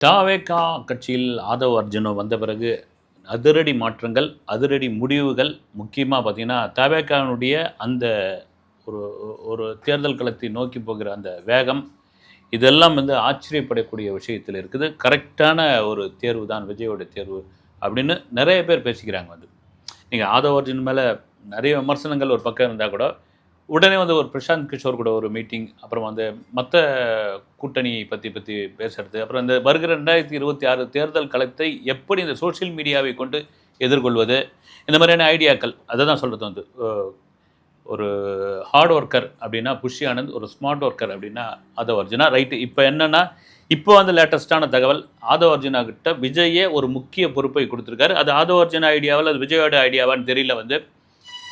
டாவேகா கட்சியில் ஆதவ் அர்ஜுனோ வந்த பிறகு அதிரடி மாற்றங்கள் அதிரடி முடிவுகள் முக்கியமாக பார்த்தீங்கன்னா தாவேகாவினுடைய அந்த ஒரு ஒரு தேர்தல் களத்தை நோக்கி போகிற அந்த வேகம் இதெல்லாம் வந்து ஆச்சரியப்படக்கூடிய விஷயத்தில் இருக்குது. கரெக்டான ஒரு தேர்வு தான் விஜயோட தேர்வு அப்படின்னு நிறைய பேர் பேசிக்கிறாங்க வந்து. நீங்கள் ஆதவ் அர்ஜுன் மேலே நிறைய விமர்சனங்கள் ஒரு பக்கம் இருந்தால் கூட உடனே வந்து ஒரு பிரசாந்த் கிஷோர் கூட ஒரு மீட்டிங் அப்புறம் வந்து மற்ற கூட்டணி பற்றி பற்றி பேசுறது. அப்புறம் இந்த வருகிற ரெண்டாயிரத்தி இருபத்தி ஆறு தேர்தல் களத்தை எப்படி இந்த சோஷியல் மீடியாவை கொண்டு எதிர்கொள்வது? இந்த மாதிரியான ஐடியாக்கள். அதை தான் சொல்கிறது வந்து. ஒரு ஹார்ட் ஒர்க்கர் அப்படின்னா புஷி ஆனந்த் ஒரு ஸ்மார்ட் ஒர்க்கர் அப்படின்னா ஆதவ் அர்ஜுனா. ரைட்டு இப்போ என்னென்னா இப்போ வந்து லேட்டஸ்ட்டான தகவல் ஆதவ் அர்ஜுனா கிட்ட விஜயே ஒரு முக்கிய பொறுப்பை கொடுத்துருக்காரு. அது ஆதவ் அர்ஜுனா ஐடியாவில் அது விஜயோட ஐடியாவான்னு தெரியல வந்து.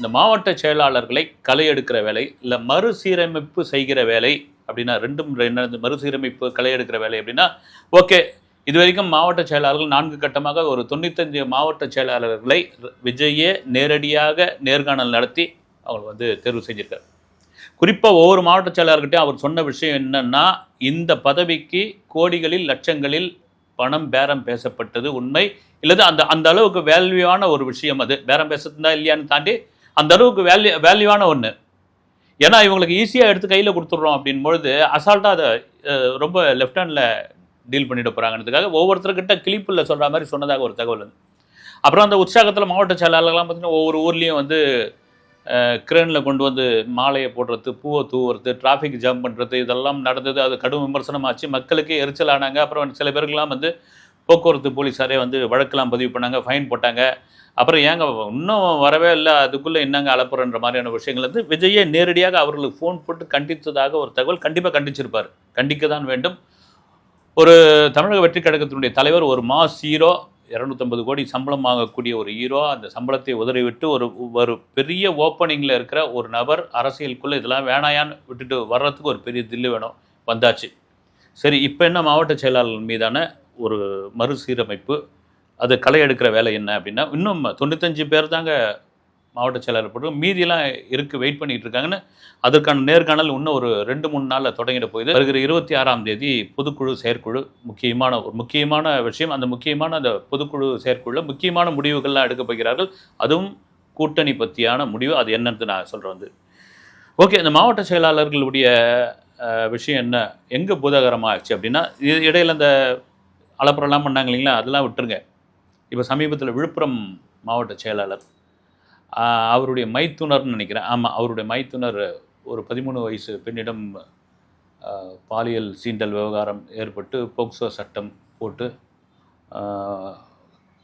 இந்த மாவட்ட செயலாளர்களை களை எடுக்கிற வேலை இல்லை மறுசீரமைப்பு செய்கிற வேலை அப்படின்னா ரெண்டும் என்ன இந்த மறுசீரமைப்பு களை எடுக்கிற வேலை அப்படின்னா ஓகே இது வரைக்கும் மாவட்ட செயலாளர்கள் நான்கு கட்டமாக ஒரு தொண்ணூத்தஞ்சு மாவட்ட செயலாளர்களை விஜயே நேரடியாக நேர்காணல் நடத்தி அவங்க வந்து தேர்வு செஞ்சிருக்காரு. குறிப்பாக ஒவ்வொரு மாவட்ட செயலாளர்கிட்டையும் அவர் சொன்ன விஷயம் என்னன்னா இந்த பதவிக்கு கோடிகளில் லட்சங்களில் பணம் பேரம் பேசப்பட்டது உண்மை. இல்லது அந்த அந்த அளவுக்கு வேல்வியான ஒரு விஷயம் அது. பேரம் பேசுறதுனா இல்லையான்னு தாண்டி அந்த அளவுக்கு வேல்யூ வேல்யூவான ஒன்று ஏன்னா இவங்களுக்கு ஈஸியாக எடுத்து கையில் கொடுத்துட்றோம் அப்படின்பொழுது அசால்ட்டாக அதை ரொம்ப லெஃப்ட் ஹேண்டில் டீல் பண்ணிட்டு போகிறாங்கிறதுக்காக ஒவ்வொருத்தர்கிட்ட கிளிப்பில் சொல்கிற மாதிரி சொன்னதாக ஒரு தகவல் அப்புறம் அந்த உற்சாகத்தில் மாவட்ட செயலாளர்கள்லாம் பார்த்தீங்கன்னா ஒவ்வொரு ஊர்லேயும் வந்து கிரேனில் கொண்டு வந்து மாலையை போடுறது பூவை தூவுறது டிராஃபிக் ஜாம் பண்ணுறது இதெல்லாம் நடந்தது. அது கடும் விமர்சனமாச்சு. மக்களுக்கே எரிச்சலானாங்க அப்புறம் சில பேருக்கெல்லாம் வந்து போக்குவரத்து போலீஸாரே வந்து வழக்கெல்லாம் பதிவு பண்ணாங்க ஃபைன் போட்டாங்க. அப்புறம் ஏங்க இன்னும் வரவே இல்லை அதுக்குள்ளே என்னங்க அலப்புறன்ற மாதிரியான விஷயங்கள் வந்து விஜயே நேரடியாக அவர்களுக்கு ஃபோன் போட்டு கண்டித்ததாக ஒரு தகவல் கண்டிப்பாக கண்டிச்சிருப்பார். கண்டிக்க தான் வேண்டும். ஒரு தமிழக வெற்றி கழகத்தினுடைய தலைவர் ஒரு மாஸ் ஹீரோ இரநூத்தம்பது கோடி சம்பளம் வாங்கக்கூடிய ஒரு ஹீரோ அந்த சம்பளத்தை உதறிவிட்டு ஒரு ஒரு பெரிய ஓப்பனிங்கில் இருக்கிற ஒரு நபர் அரசியலுக்குள்ளே இதெல்லாம் வேணாயான்னு விட்டுட்டு வர்றதுக்கு ஒரு பெரிய தில்லு வேணும். வந்தாச்சு. சரி இப்போ என்ன மாவட்ட செயலாளர் மீதான ஒரு மறுசீரமைப்பு அது களை எடுக்கிற வேலை என்ன அப்படின்னா இன்னும் தொண்ணூத்தஞ்சு பேர் தாங்க மாவட்ட செயலாளர் போட்டு மீதியெல்லாம் இருக்குது வெயிட் பண்ணிட்டு இருக்காங்கன்னு அதற்கான நேர்காணல் இன்னும் ஒரு ரெண்டு மூணு நாளில் தொடங்கிட போகுது. வருகிற இருபத்தி ஆறாம் தேதி பொதுக்குழு செயற்குழு முக்கியமான ஒரு முக்கியமான விஷயம் அந்த முக்கியமான அந்த பொதுக்குழு செயற்குழுல முக்கியமான முடிவுகள்லாம் எடுக்கப் போகிறார்கள். அதுவும் கூட்டணி பற்றியான முடிவு அது என்னன்னு நான் சொல்கிறேன் வந்து. ஓகே இந்த மாவட்ட செயலாளர்களுடைய விஷயம் என்ன எங்கே பூதகரமாகிடுச்சு அப்படின்னா இது இடையில இந்த அலப்புறம்லாம் பண்ணாங்க இல்லைங்களா? அதெல்லாம் விட்டுருங்க. இப்போ சமீபத்தில் விழுப்புரம் மாவட்ட செயலாளர் அவருடைய மைத்துனர்னு நினைக்கிறேன். ஆமாம் அவருடைய மைத்துனர் ஒரு பதிமூணு வயசு பெண்ணிடம் பாலியல் சீண்டல் விவகாரம் ஏற்பட்டு போக்சோ சட்டம் போட்டு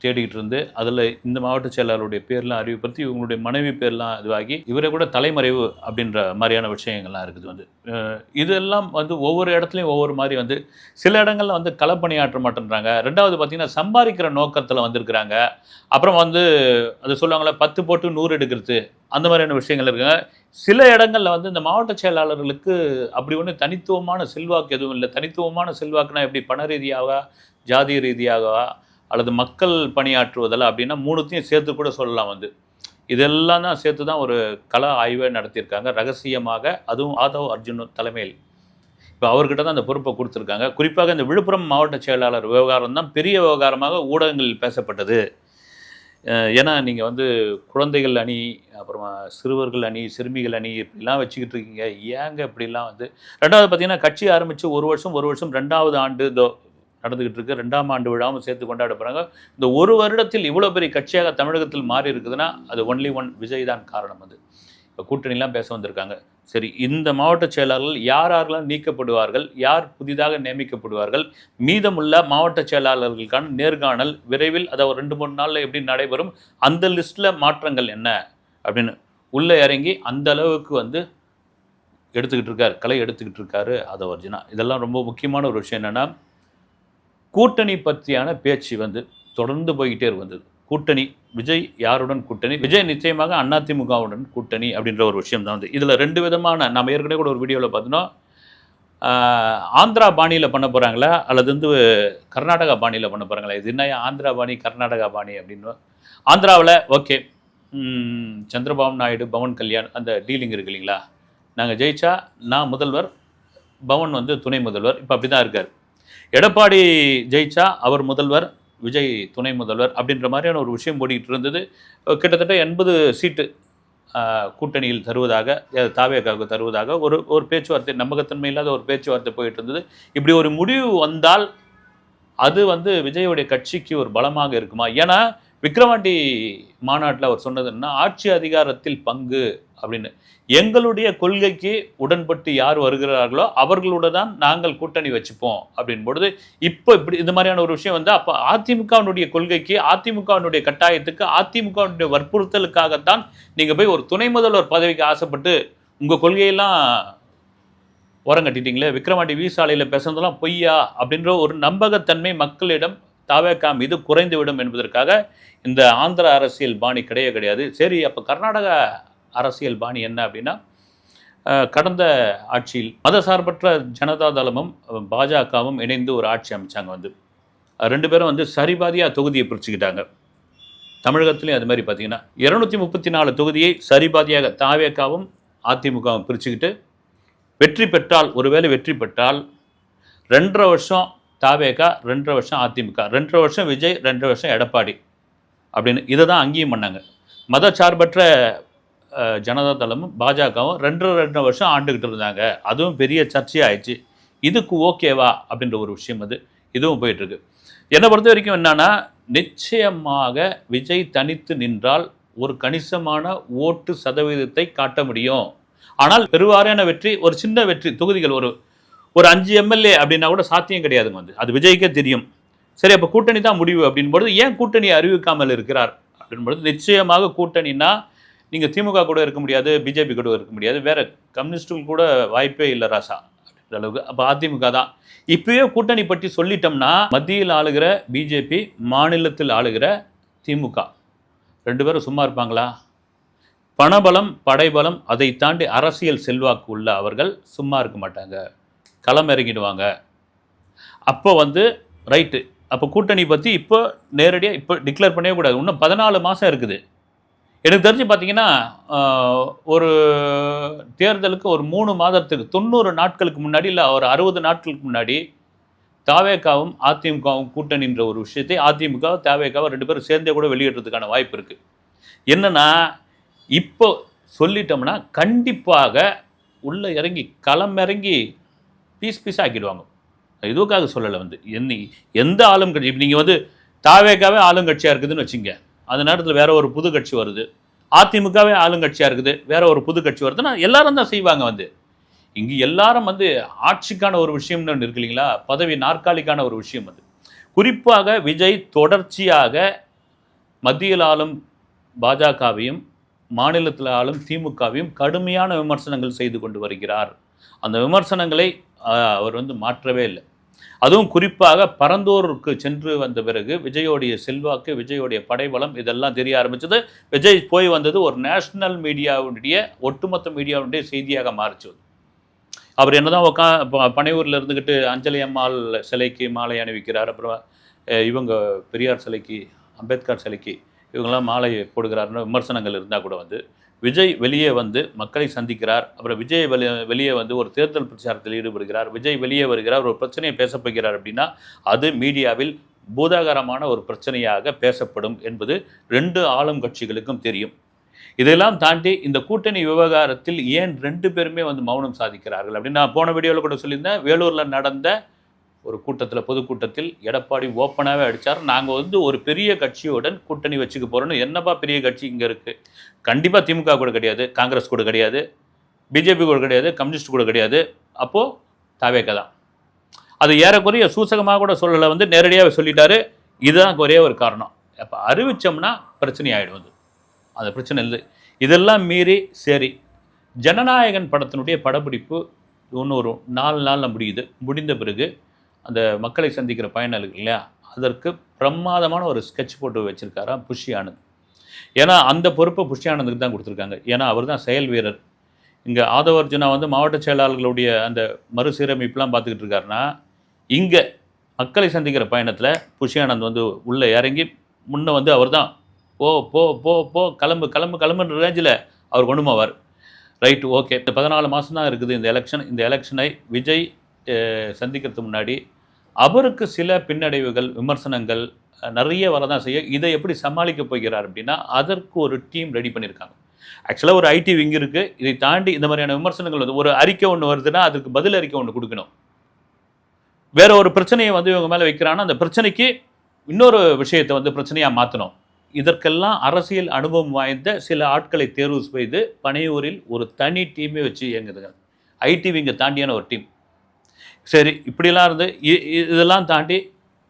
தேடிக்கிட்டு இருந்து அதில் இந்த மாவட்ட செயலாளருடைய பேர்லாம் அறிவுப்படுத்தி இவங்களுடைய மனைவி பேர்லாம் இதுவாகி இவரை கூட தலைமறைவு அப்படின்ற மாதிரியான விஷயங்கள்லாம் இருக்குது வந்து. இதெல்லாம் வந்து ஒவ்வொரு இடத்துலையும் ஒவ்வொரு மாதிரி வந்து சில இடங்களில் வந்து களப்பணியாற்ற மாட்டேன்றாங்க. ரெண்டாவது பார்த்திங்கன்னா சம்பாதிக்கிற நோக்கத்தில் வந்திருக்கிறாங்க. அப்புறம் வந்து அது சொல்லுவாங்களே பத்து போட்டு நூறு எடுக்கிறது. அந்த மாதிரியான விஷயங்கள் இருக்குங்க. சில இடங்களில் வந்து இந்த மாவட்ட செயலாளர்களுக்கு அப்படி ஒன்று தனித்துவமான செல்வாக்கு எதுவும் இல்லை. தனித்துவமான செல்வாக்குனா எப்படி? பண ரீதியாகவா ஜாதி ரீதியாகவா அல்லது மக்கள் பணியாற்றுவதில் அப்படின்னா மூணுத்தையும் சேர்த்து கூட சொல்லலாம் வந்து. இதெல்லாம் தான் சேர்த்து தான் ஒரு கலா ஆய்வை நடத்தியிருக்காங்க. ரகசியமாக அதுவும் ஆதவ் அர்ஜுன் தலைமையில். இப்போ அவர்கிட்ட தான் அந்த பொறுப்பை கொடுத்துருக்காங்க. குறிப்பாக இந்த விழுப்புரம் மாவட்ட செயலாளர் விவகாரம் தான் பெரிய விவகாரமாக ஊடகங்களில் பேசப்பட்டது. ஏன்னா நீங்கள் வந்து குழந்தைகள் அணி அப்புறமா சிறுவர்கள் அணி சிறுமிகள் அணி இப்படிலாம் வச்சுக்கிட்டு இருக்கீங்க. ஏங்க இப்படிலாம் வந்து? ரெண்டாவது பார்த்தீங்கன்னா கட்சி ஆரம்பித்து ஒரு வருஷம் ஒரு வருஷம் ரெண்டாவது ஆண்டு இதோ நடந்துக்கிட்டு இருக்கு ரெண்டாம் ஆண்டு விழாவும் சேர்த்து கொண்டாட போகிறாங்க இந்த ஒரு வருடத்தில் இவ்வளோ பெரிய கட்சியாக தமிழகத்தில் மாறி இருக்குதுன்னா அது ஒன்லி ஒன் விஜய் தான் காரணம் அது. இப்போ கூட்டணிலாம் பேச வந்திருக்காங்க. சரி இந்த மாவட்ட செயலாளர்கள் யார் யாரெல்லாம் நீக்கப்படுவார்கள் யார் புதிதாக நியமிக்கப்படுவார்கள் மீதமுள்ள மாவட்ட செயலாளர்களுக்கான நேர்காணல் விரைவில் அதை ஒரு ரெண்டு மூணு நாளில் எப்படி நடைபெறும் அந்த லிஸ்ட்டில் மாற்றங்கள் என்ன அப்படின்னு உள்ளே இறங்கி அந்த அளவுக்கு வந்து எடுத்துக்கிட்டு இருக்கார் கலை எடுத்துக்கிட்டு இருக்காரு அதை ஒரிஜினா இதெல்லாம் ரொம்ப முக்கியமான ஒரு விஷயம் என்னென்னா கூட்டணி பற்றியான பேச்சு வந்து தொடர்ந்து போய்கிட்டே வந்தது. கூட்டணி விஜய் யாருடன் கூட்டணி? விஜய் நிச்சயமாக அதிமுகவுடன் கூட்டணி அப்படின்ற ஒரு விஷயம் தான் வந்து. இதில் ரெண்டு விதமான நம்ம ஏற்கனவே கூட ஒரு வீடியோவில் பார்த்தோன்னா ஆந்திரா பாணியில் பண்ண போகிறாங்களா அல்லது வந்து கர்நாடகா பாணியில் பண்ண போகிறாங்களா இது என்ன ஆந்திரா பாணி கர்நாடகா பாணி அப்படின்னு. ஆந்திராவில் ஓகே சந்திரபாபு நாயுடு பவன் கல்யாண் அந்த டீலிங் இருக்கு இல்லைங்களா? நாங்கள் ஜெயிச்சா நான் முதல்வர் பவன் வந்து துணை முதல்வர். இப்போ அப்படி தான் இருக்கார். எடப்பாடி ஜெயிச்சா அவர் முதல்வர் விஜய் துணை முதல்வர் அப்படின்ற மாதிரியான ஒரு விஷயம் ஓடிக்கிட்டு இருந்தது. கிட்டத்தட்ட எண்பது சீட்டு கூட்டணியில் தருவதாக அஹ், தாவேகாவுக்கு தருவதாக ஒரு ஒரு பேச்சுவார்த்தை நம்பகத்தன்மை இல்லாத ஒரு பேச்சுவார்த்தை போயிட்டு இருந்தது. இப்படி ஒரு முடிவு வந்தால் அது வந்து விஜயோடைய கட்சிக்கு ஒரு பலமாக இருக்குமா? ஏன்னா விக்ரவாண்டி மாநாட்டில் அவர் சொன்னதுன்னா ஆட்சி அதிகாரத்தில் பங்கு அப்படின்னு. எங்களுடைய கொள்கைக்கு உடன்பட்டு யார் வருகிறார்களோ அவர்களோட தான் நாங்கள் கூட்டணி வச்சுப்போம் அப்படின் பொழுது இப்போ இப்படி இந்த மாதிரியான ஒரு விஷயம் வந்து அப்போ அதிமுகவினுடைய கொள்கைக்கு அதிமுகவினுடைய கட்டாயத்துக்கு அதிமுகவினுடைய வற்புறுத்தலுக்காகத்தான் நீங்கள் போய் ஒரு துணை முதல்வர் பதவிக்கு ஆசைப்பட்டு உங்கள் கொள்கையெல்லாம் ஓரம் விக்ரமாண்டி விக்ரவாண்டி வி சாலையில் பேசுனதெல்லாம் பொய்யா அப்படின்ற ஒரு நம்பகத்தன்மை மக்களிடம் தாவேக்கா மீது குறைந்துவிடும் என்பதற்காக இந்த ஆந்திர அரசியல் பாணி கிடையவே கிடையாது. சரி அப்போ கர்நாடக அரசியல் பாணி என்ன அப்படின்னா கடந்த ஆட்சியில் மதசார்பற்ற ஜனதா தளமும் பாஜகவும் இணைந்து ஒரு ஆட்சி அமைச்சாங்க வந்து. ரெண்டு பேரும் வந்து சரிபாதியாக தொகுதியை பிரிச்சுக்கிட்டாங்க. தமிழகத்துலேயும் அது மாதிரி பார்த்தீங்கன்னா இருநூத்தி முப்பத்தி நாலு தொகுதியை சரிபாதியாக தாவேக்காவும் அதிமுகவும் பிரிச்சுக்கிட்டு வெற்றி பெற்றால் ஒருவேளை வெற்றி பெற்றால் ரெண்டரை வருஷம் தாவேக்கா ரெண்டரை வருஷம் அதிமுக ரெண்டரை வருஷம் விஜய் ரெண்டரை வருஷம் எடப்பாடி அப்படின்னு இதை தான் அங்கேயும் பண்ணாங்க. மதச்சார்பற்ற ஜனதா தளமும் பாஜகவும் ரெண்டரை ரெண்டரை வருஷம் ஆண்டுக்கிட்டு இருந்தாங்க. அதுவும் பெரிய சர்ச்சையாயிடுச்சு. இதுக்கு ஓகேவா? அப்படின்ற ஒரு விஷயம் அது. இதுவும் போயிட்டுருக்கு. என்னை பொறுத்த வரைக்கும் என்னன்னா நிச்சயமாக விஜய் தனித்து நின்றால் ஒரு கணிசமான ஓட்டு சதவீதத்தை காட்ட முடியும். ஆனால் பெருவாரியான வெற்றி ஒரு சின்ன வெற்றி தொகுதிகள் ஒரு ஒரு அஞ்சு எம்எல்ஏ அப்படின்னா கூட சாத்தியம் கிடையாதுங்க வந்து. அது விஜய்க்கே தெரியும். சரி அப்போ கூட்டணி தான் முடிவு அப்படின்பொழுது ஏன் கூட்டணியை அறிவிக்காமல் இருக்கிறார்? அப்படின்பொழுது நிச்சயமாக கூட்டணினா நீங்கள் திமுக கூட இருக்க முடியாது பிஜேபி கூட இருக்க முடியாது. வேற கம்யூனிஸ்டுகள் கூட வாய்ப்பே இல்லை ராசா. அப்படின்ற அளவுக்கு. அப்போ அதிமுக தான். இப்பயே கூட்டணி பற்றி சொல்லிட்டோம்னா மத்தியில் ஆளுகிற பிஜேபி மாநிலத்தில் ஆளுகிற திமுக. ரெண்டு பேரும் சும்மா இருப்பாங்களா? பணபலம் படைபலம் அதை தாண்டி அரசியல் செல்வாக்கு உள்ள அவர்கள் சும்மா இருக்க மாட்டாங்க. களம் இறங்கிடுவாங்க. அப்போ வந்து ரைட்டு. அப்போ கூட்டணி பற்றி இப்போ நேரடியாக இப்போ டிக்ளேர் பண்ணவே கூடாது. இன்னும் பதினாலு மாதம் இருக்குது. எனக்கு தெரிஞ்சு பார்த்தீங்கன்னா ஒரு தேர்தலுக்கு ஒரு மூணு மாதத்துக்கு தொண்ணூறு நாட்களுக்கு முன்னாடி இல்லை ஒரு அறுபது நாட்களுக்கு முன்னாடி தாவேக்காவும் அதிமுகவும் கூட்டணின்ற ஒரு விஷயத்தை அதிமுக தாவேக்காவும் ரெண்டு பேரும் சேர்ந்தே கூட வெளியிடுறதுக்கான வாய்ப்பு இருக்குது என்னென்னா இப்போ சொல்லிட்டோம்னா கண்டிப்பாக உள்ளே இறங்கி களம் இறங்கி பீஸ் பீஸ் ஆக்கிடுவாங்க. இதுக்காக சொல்லலை வந்து? என்ன எந்த ஆளும் கட்சி இப்போ நீங்கள் வந்து தாவேக்காவே ஆளுங்கட்சியாக இருக்குதுன்னு வச்சுங்க. அந்த நேரத்தில் வேற ஒரு புது கட்சி வருது. அதிமுகவே ஆளுங்கட்சியாக இருக்குது வேற ஒரு புது கட்சி வருதுன்னா எல்லாரும் தான் செய்வாங்க வந்து. இங்கு எல்லாரும் வந்து ஆட்சிக்கான ஒரு விஷயம்னு ஒன்று இருக்கு இல்லைங்களா? பதவி நாற்காலிக்கான ஒரு விஷயம் அது. குறிப்பாக விஜய் தொடர்ச்சியாக மத்தியில் ஆளும் பாஜகவையும் மாநிலத்தில் ஆளும் திமுகவையும் கடுமையான விமர்சனங்கள் செய்து கொண்டு வருகிறார். அந்த விமர்சனங்களை அவர் வந்து மாற்றவே இல்லை. அதுவும் குறிப்பாக பரந்தூருக்கு சென்று வந்த பிறகு விஜயோடைய செல்வாக்கு விஜயோடைய படைபலம் இதெல்லாம் தெரிய ஆரம்பிச்சது. விஜய் போய் வந்தது ஒரு நேஷனல் மீடியாவுடைய ஒட்டுமொத்த மீடியாவுடைய செய்தியாக மாறிச்சு. அவர் என்னதான் உக்கா ப- இருந்துக்கிட்டு அஞ்சலி அம்மாள் சிலைக்கு மாலை அணிவிக்கிறார். அப்புறம் இவங்க பெரியார் சிலைக்கு அம்பேத்கர் சிலைக்கு இவங்கெல்லாம் மாலை போடுகிறாருன்னு விமர்சனங்கள் இருந்தால் கூட வந்து விஜய் வெளியே வந்து மக்களை சந்திக்கிறார். அப்புறம் விஜய் வெளியே வெளியே வந்து ஒரு தேர்தல் பிரச்சாரத்தில் ஈடுபடுகிறார். விஜய் வெளியே வருகிறார் ஒரு பிரச்சனையை பேச போகிறார் அப்படின்னா அது மீடியாவில் பூதாகரமான ஒரு பிரச்சனையாக பேசப்படும் என்பது ரெண்டு ஆளும் கட்சிகளுக்கும் தெரியும். இதெல்லாம் தாண்டி இந்த கூட்டணி விவகாரத்தில் ஏன் ரெண்டு பேருமே வந்து மௌனம் சாதிக்கிறார்கள்? அப்படின்னு நான் போன வீடியோவில் கூட சொல்லியிருந்தேன். வேலூரில் நடந்த ஒரு கூட்டத்தில் பொதுக்கூட்டத்தில் எடப்பாடி ஓப்பனாகவே அடித்தார் நாங்கள் வந்து ஒரு பெரிய கட்சியுடன் கூட்டணி வச்சுக்க போகிறோன்னு என்னப்பா பெரிய கட்சி இங்கே இருக்குது கண்டிப்பாக திமுக கூட கிடையாது காங்கிரஸ் கூட கிடையாது பிஜேபி கூட கிடையாது கம்யூனிஸ்ட் கூட கிடையாது. அப்போது தாவேக்க தான். அது ஏறக்குறைய சூசகமாக கூட சொல்லலை வந்து நேரடியாக சொல்லிட்டாரு. இதுதான் ஒரே ஒரு காரணம். அப்போ அறிவிச்சோம்னா பிரச்சனை ஆகிடும் அது. அந்த பிரச்சனை இல்லை. இதெல்லாம் மீறி சரி ஜனநாயகன் படத்தினுடைய படப்பிடிப்பு இன்னொரு நாலு நாளில் முடியுது. முடிந்த பிறகு அந்த மக்களை சந்திக்கிற பயணம் இருக்கு இல்லையா? அதற்கு பிரமாதமான ஒரு ஸ்கெட்ச் போட்டு வச்சுருக்காரா புஷி ஆனந்த். ஏன்னா அந்த பொறுப்பை புஷி ஆனந்துக்கு தான் கொடுத்துருக்காங்க. ஏன்னா அவர் தான் செயல் வீரர். இங்கே ஆதவர்ஜுனா வந்து மாவட்ட செயலாளர்களுடைய அந்த மறுசீரமைப்புலாம் பார்த்துக்கிட்டு இருக்காருன்னா இங்கே மக்களை சந்திக்கிற பயணத்தில் புஷி ஆனந்த் வந்து உள்ளே இறங்கி முன்னே வந்து அவர் தான் போ போ போ போ கிளம்பு கிளம்பு கிளம்புன்ற ரேஞ்சில் அவர் கொண்டு போவார் ரைட்டு ஓகே இந்த பதினாலு மாதம் தான் இருக்குது இந்த எலெக்ஷன் இந்த எலெக்ஷனை விஜய் சந்திக்கிறதுக்கு முன்னாடி அவருக்கு சில பின்னடைவுகள் விமர்சனங்கள் நிறைய வரதான் செய்ய இதை எப்படி சமாளிக்க போகிறார் அப்படின்னா அதற்கு ஒரு டீம் ரெடி பண்ணியிருக்காங்க. ஆக்சுவலாக ஒரு ஐடி விங் இருக்குது இதை தாண்டி இந்த மாதிரியான விமர்சனங்கள் வந்து ஒரு அறிக்கை ஒன்று வருதுன்னா அதுக்கு பதில் அறிக்கை ஒன்று கொடுக்கணும். வேற ஒரு பிரச்சனையை வந்து இவங்க மேலே வைக்கிறாங்கன்னா அந்த பிரச்சனைக்கு இன்னொரு விஷயத்தை வந்து பிரச்சனையாக மாற்றணும் இதற்கெல்லாம் அரசியல் அனுபவம் வாய்ந்த சில ஆட்களை தேர்வு செய்து பனையூரில் ஒரு தனி டீமே வச்சு இயங்குதுங்க. ஐடி விங்கை தாண்டியான ஒரு டீம். சரி இப்படிலாம் இருந்து இதெல்லாம் தாண்டி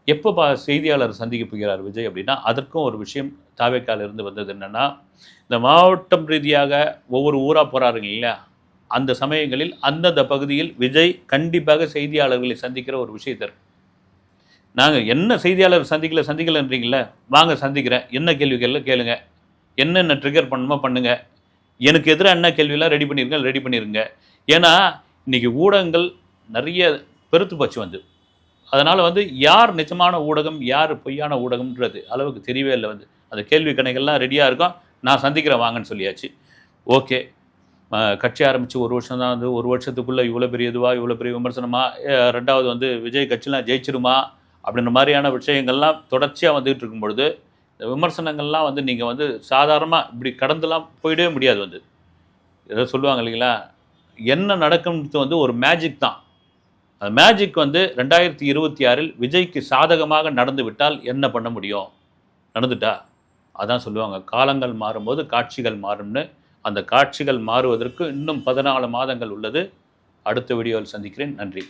எப்போ பா செய்தியாளர் சந்திக்க போகிறார் விஜய் அப்படின்னா அதற்கும் ஒரு விஷயம் தாவேக்கால இருந்து வந்தது என்னென்னா இந்த மாவட்டம் ரீதியாக ஒவ்வொரு ஊராக போகிறாருங்க இல்லையா? அந்த சமயங்களில் அந்தந்த பகுதியில் விஜய் கண்டிப்பாக செய்தியாளர்களை சந்திக்கிற ஒரு விஷயத்தை நாங்கள் என்ன செய்தியாளர் சந்திக்கல சந்திக்கலன்றீங்களே வாங்க சந்திக்கிறேன். என்ன கேள்விகள்ல கேளுங்க. என்னென்ன ட்ரிகர் பண்ணுமோ பண்ணுங்க. எனக்கு எதிராக என்ன கேள்வியெல்லாம் ரெடி பண்ணிருங்க ரெடி பண்ணிருங்க. ஏன்னா இன்றைக்கி ஊடகங்கள் நிறைய பெருத்து போச்சு வந்து. அதனால் வந்து யார் நிஜமான ஊடகம் யார் பொய்யான ஊடகம்ன்றது அளவுக்கு தெரியவே இல்லை வந்து. அந்த கேள்வி கணைகள்லாம் ரெடியாக இருக்கும். நான் சந்திக்கிறேன் வாங்கன்னு சொல்லியாச்சு. ஓகே. கட்சி ஆரம்பித்து ஒரு வருஷம் தான் வந்து. ஒரு வருஷத்துக்குள்ளே இவ்வளோ பெரிய இதுவா இவ்வளோ பெரிய விமர்சனமா? ரெண்டாவது வந்து விஜய் கட்சிலாம் ஜெயிச்சிருமா? அப்படின்ற மாதிரியான விஷயங்கள்லாம் தொடர்ச்சியாக வந்துகிட்டு இருக்கும் பொழுது இந்த விமர்சனங்கள்லாம் வந்து நீங்கள் வந்து சாதாரணமாக இப்படி கடந்துலாம் போயிடவே முடியாது வந்து. ஏதோ சொல்லுவாங்க இல்லைங்களா? என்ன நடக்கும்ன்றது வந்து ஒரு மேஜிக் தான். அந்த மேஜிக் வந்து ரெண்டாயிரத்தி இருபத்தி ஆறில் விஜய்க்கு சாதகமாக நடந்து விட்டால் என்ன பண்ண முடியும்? நடந்துட்டா? அதான் சொல்லுவாங்க காலங்கள் மாறும்போது காட்சிகள் மாறும்னு. அந்த காட்சிகள் மாறுவதற்கு இன்னும் பதினாலு மாதங்கள் உள்ளது. அடுத்த வீடியோவில் சந்திக்கிறேன். நன்றி.